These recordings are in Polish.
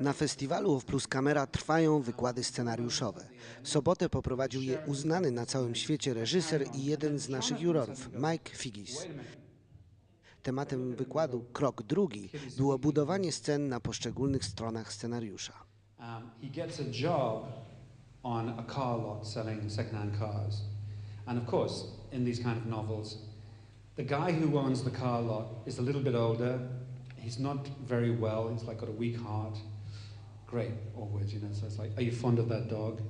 Na festiwalu w Plus Camera trwają wykłady scenariuszowe. W sobotę poprowadził je uznany na całym świecie reżyser i jeden z naszych jurorów, Mike Figgis. Tematem wykładu, krok drugi, było budowanie scen na poszczególnych stronach scenariusza. He gets a job on a car lot selling second-hand cars. And of course, in these kind of novels, the guy who owns the car lot is a little bit older. He's not very well. He's like got a weak heart. Great, always, you know. So it's like, are you fond of that dog?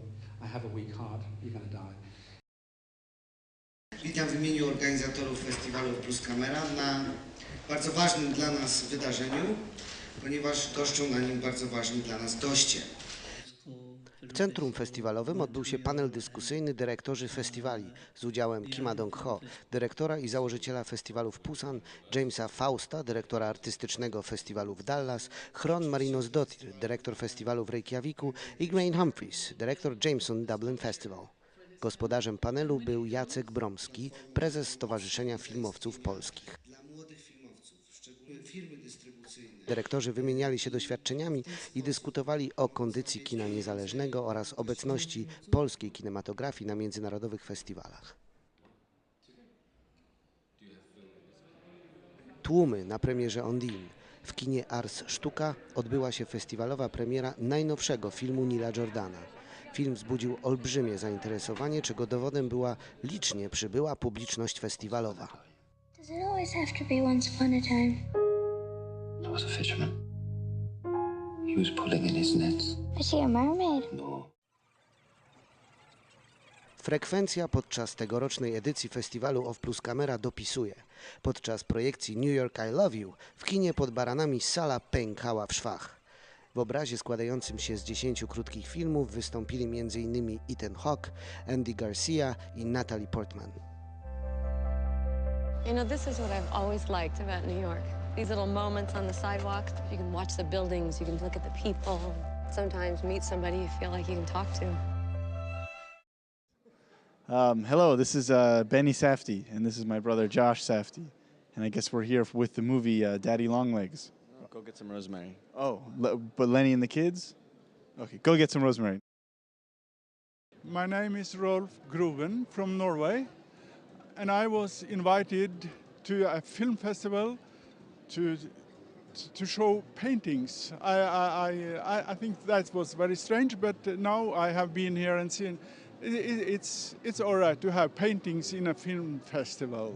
I have a weak heart. You're to die. Witam w imieniu organizatorów festiwalu Plus Camera na bardzo ważnym dla nas wydarzeniu, ponieważ goszczą na nim bardzo ważni dla nas goście. W centrum festiwalowym odbył się panel dyskusyjny Dyrektorzy Festiwali z udziałem Kima Dong-ho, dyrektora i założyciela festiwalu w Busan, Jamesa Fausta, dyrektora artystycznego festiwalu w Dallas, Chron Marinos-Dottir, dyrektor festiwalu w Reykjaviku i Grain Humphries, dyrektor Jameson Dublin Festival. Gospodarzem panelu był Jacek Bromski, prezes Stowarzyszenia Filmowców Polskich. Dyrektorzy wymieniali się doświadczeniami i dyskutowali o kondycji kina niezależnego oraz obecności polskiej kinematografii na międzynarodowych festiwalach. Tłumy na premierze Ondine. W kinie Ars Sztuka odbyła się festiwalowa premiera najnowszego filmu Nila Jordana. Film wzbudził olbrzymie zainteresowanie, czego dowodem była licznie przybyła publiczność festiwalowa. Does it always have to be once upon a time? There was a fisherman. He was pulling in his nets. Is he a mermaid? No. Frekwencja podczas tegorocznej edycji festiwalu Off Plus Camera dopisuje. Podczas projekcji New York I Love You w kinie pod baranami sala pękała w szwach. W obrazie składającym się z 10 krótkich filmów wystąpili m.in. Ethan Hawke, Andy Garcia i Natalie Portman. You know, this is what I've always liked about New York. These little moments on the sidewalks. You can watch the buildings, you can look at the people, sometimes meet somebody you feel like you can talk to. Um, hello, this is uh, Benny Safdie, and this is my brother Josh Safdie. And I guess we're here with the movie uh, Daddy Longlegs. Go get some rosemary. Oh, Le- but Lenny and the kids? Okay, go get some rosemary. My name is Rolf Groven from Norway, and I was invited to a film festival to to show paintings. I I, I, I think that was very strange, but now I have been here and seen. i- i- It's it's all right to have paintings in a film festival.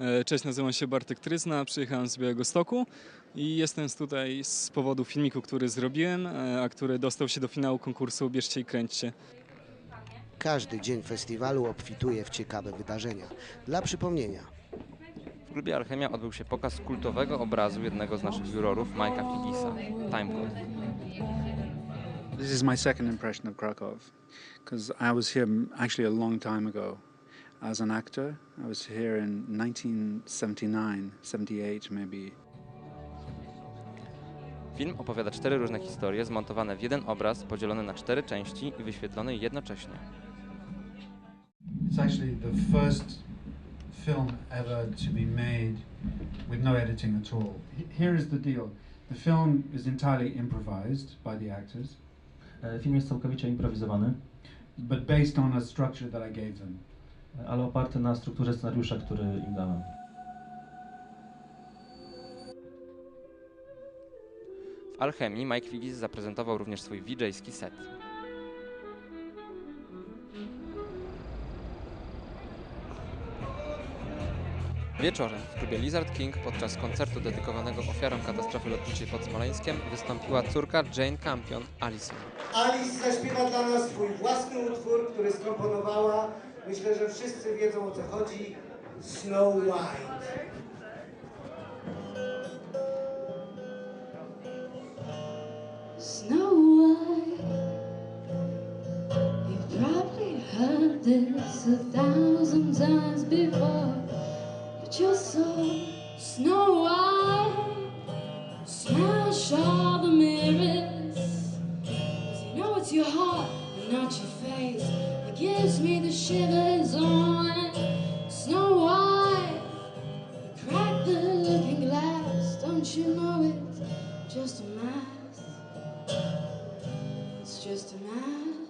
E, Cześć, nazywam się Bartek Tryzna, przyjechałem z Białego Stoku i jestem tutaj z powodu filmiku, który zrobiłem, e, a który dostał się do finału konkursu Bierzcie i kręćcie. Każdy dzień festiwalu obfituje w ciekawe wydarzenia. Dla przypomnienia, W klubie Alchemia odbył się pokaz kultowego obrazu jednego z naszych jurorów, Mike'a Figisa, Timecode. This is my second impression of Krakow, because I was here actually a long time ago as an actor. I was here in 1979, 78 maybe. Film opowiada cztery różne historie zmontowane w jeden obraz, podzielone na cztery części i wyświetlone jednocześnie. It's actually the first film ever to be made with no editing at all. Here is the deal the film is entirely improvised by the actors, E, Film jest całkowicie improwizowany, but based on a structure that I gave them. e, ale oparty na strukturze scenariusza, który im dałem. W Alchemii Mike Figis zaprezentował również swój VJ-ski set. Wieczorem w klubie Lizard King podczas koncertu dedykowanego ofiarom katastrofy lotniczej pod Smoleńskiem wystąpiła córka Jane Campion, Alison. Alice zaśpiewa dla nas swój własny utwór, który skomponowała. Myślę, że wszyscy wiedzą o co chodzi. Snow White. Snow White. You've probably heard this a thousand times before, but you're so Snow White. Smash all the mirrors. 'Cause you know it's your heart and not your face that gives me the shivers on Snow White. Crack the looking glass, don't you know it's just a mess. It's just a mess.